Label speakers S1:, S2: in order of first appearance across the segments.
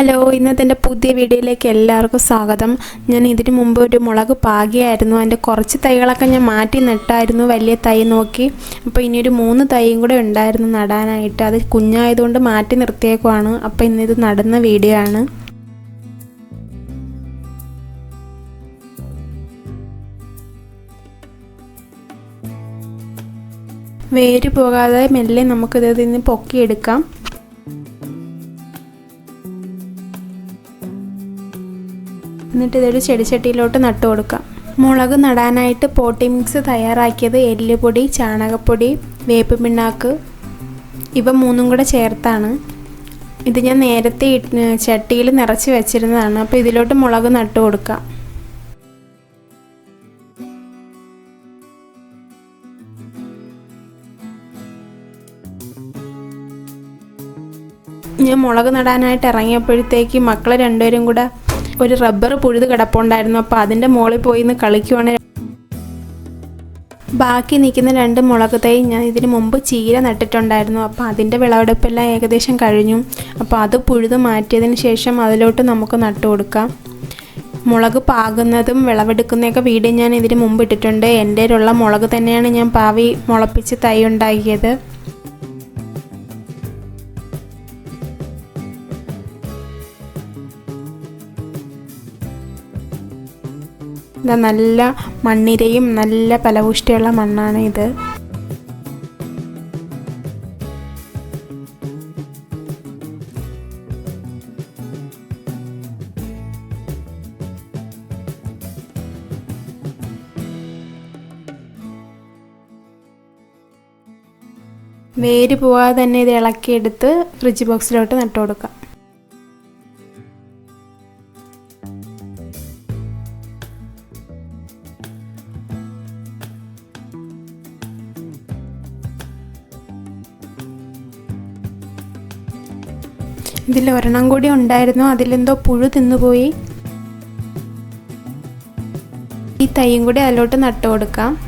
S1: Hello ഇന്നത്തെ എന്റെ പുതിയ വീഡിയോയിലേക്ക് എല്ലാവർക്കും സ്വാഗതം. ഞാൻ ഇതിനു മുമ്പ് ഒരു മുളക് പാകിയായിരുന്നു. അതിന്റെ കുറച്ച് തൈകളൊക്കെ ഞാൻ മാറ്റി നട്ടായിരുന്നു വലിയ തൈ നോക്കി. അപ്പോൾ ഇനി ഒരു മൂന്ന് തൈയും കൂടെ ഉണ്ടായിരുന്നു നടാനായിട്ട്. അത് കുഞ്ഞായതുകൊണ്ട് മാറ്റി നിർത്തിയേക്കുവാണ്. അപ്പോൾ ഇന്നിത് നടുന്ന വീഡിയോ ആണ്. വേര് പോകാതെ മെല്ലെ നമുക്കിത് ഇന്ന് പൊക്കിയെടുക്കാം. എന്നിട്ട് ഇതൊരു ചെടിച്ചട്ടിയിലോട്ട് നട്ടു കൊടുക്കാം. മുളക് നടാനായിട്ട് പോട്ടി മിക്സ് തയ്യാറാക്കിയത് എല്ലുപൊടി ചാണകപ്പൊടി വേപ്പ് പിണ്ണാക്ക് ഇവ മൂന്നും കൂടെ ചേർത്താണ്. ഇത് ഞാൻ നേരത്തെ ചട്ടിയിൽ നിറച്ച് വെച്ചിരുന്നതാണ്. അപ്പോൾ ഇതിലോട്ട് മുളക് നട്ടു കൊടുക്കാം. ഞാൻ മുളക് നടാനായിട്ട് ഇറങ്ങിയപ്പോഴത്തേക്ക് മക്കൾ രണ്ടുപേരും കൂടെ ഒരു റബ്ബർ പുഴുത് കിടപ്പുണ്ടായിരുന്നു. അപ്പോൾ അതിന്റെ മുകളിൽ പോയി നിന്ന് കളിക്കുവാണ്. ബാക്കി നിൽക്കുന്ന രണ്ട് മുളക് തൈ ഞാൻ ഇതിന് മുമ്പ് ചീര നട്ടിട്ടുണ്ടായിരുന്നു. അപ്പോൾ അതിന്റെ വിളവെടുപ്പെല്ലാം ഏകദേശം കഴിഞ്ഞു. അപ്പോൾ അത് പുഴുത് മാറ്റിയതിന് ശേഷം അതിലോട്ട് നമുക്ക് നട്ടു കൊടുക്കാം. മുളക് പാകുന്നതും വിളവെടുക്കുന്നതൊക്കെ വീഡിയോ ഞാൻ ഇതിന് മുമ്പ് ഇട്ടിട്ടുണ്ട്. എന്റെ ഉള്ള മുളക് തന്നെയാണ് ഞാൻ പാവി മുളപ്പിച്ച് തൈ ഉണ്ടാക്കിയത്. ഇതാ നല്ല മണ്ണിരയും നല്ല ഫലപുഷ്ടിയുള്ള മണ്ണാണ് ഇത്. വേര് പോവാതെ തന്നെ ഇത് ഇളക്കിയെടുത്ത് ഫ്രിഡ്ജ് ബോക്സിലോട്ട് നട്ടു കൊടുക്കാം. ഇതിൽ ഒരെണ്ണം കൂടി ഉണ്ടായിരുന്നു. അതിലെന്തോ പുഴു തിന്നുപോയി. ഈ തൈയും കൂടി അതിലോട്ട് നട്ടു കൊടുക്കാം.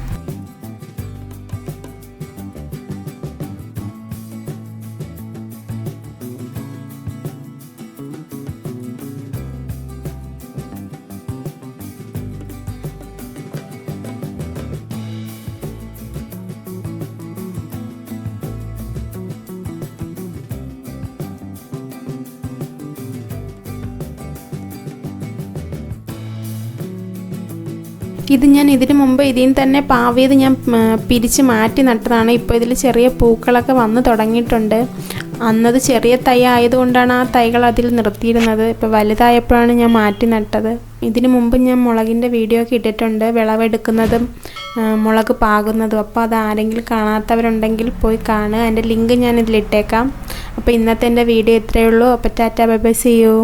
S1: ഇത് ഞാൻ ഇതിനു മുമ്പ് ഇതിൽ തന്നെ പാവിയത് ഞാൻ പിരിച്ച് മാറ്റി നട്ടതാണ്. ഇപ്പോൾ ഇതിൽ ചെറിയ പൂക്കളൊക്കെ വന്ന് തുടങ്ങിയിട്ടുണ്ട്. അന്നത് ചെറിയ തൈ ആയതുകൊണ്ടാണ് ആ തൈകൾ അതിൽ നിർത്തിയിരുന്നത്. ഇപ്പോൾ വലുതായപ്പോഴാണ് ഞാൻ മാറ്റി നട്ടത്. ഇതിനു മുമ്പ് ഞാൻ മുളകിന്റെ വീഡിയോ ഒക്കെ ഇട്ടിട്ടുണ്ട്. വിളവെടുക്കുന്നതും മുളക് പാകുന്നതും. അപ്പോൾ അത് ആരെങ്കിലും കാണാത്തവരുണ്ടെങ്കിൽ പോയി കാണുക. അതിന്റെ ലിങ്ക് ഞാൻ ഇതിലിട്ടേക്കാം. അപ്പോൾ ഇന്നത്തെ എന്റെ വീഡിയോ ഇത്രയേ ഉള്ളൂ. അപ്പോൾ tata bye bye see you.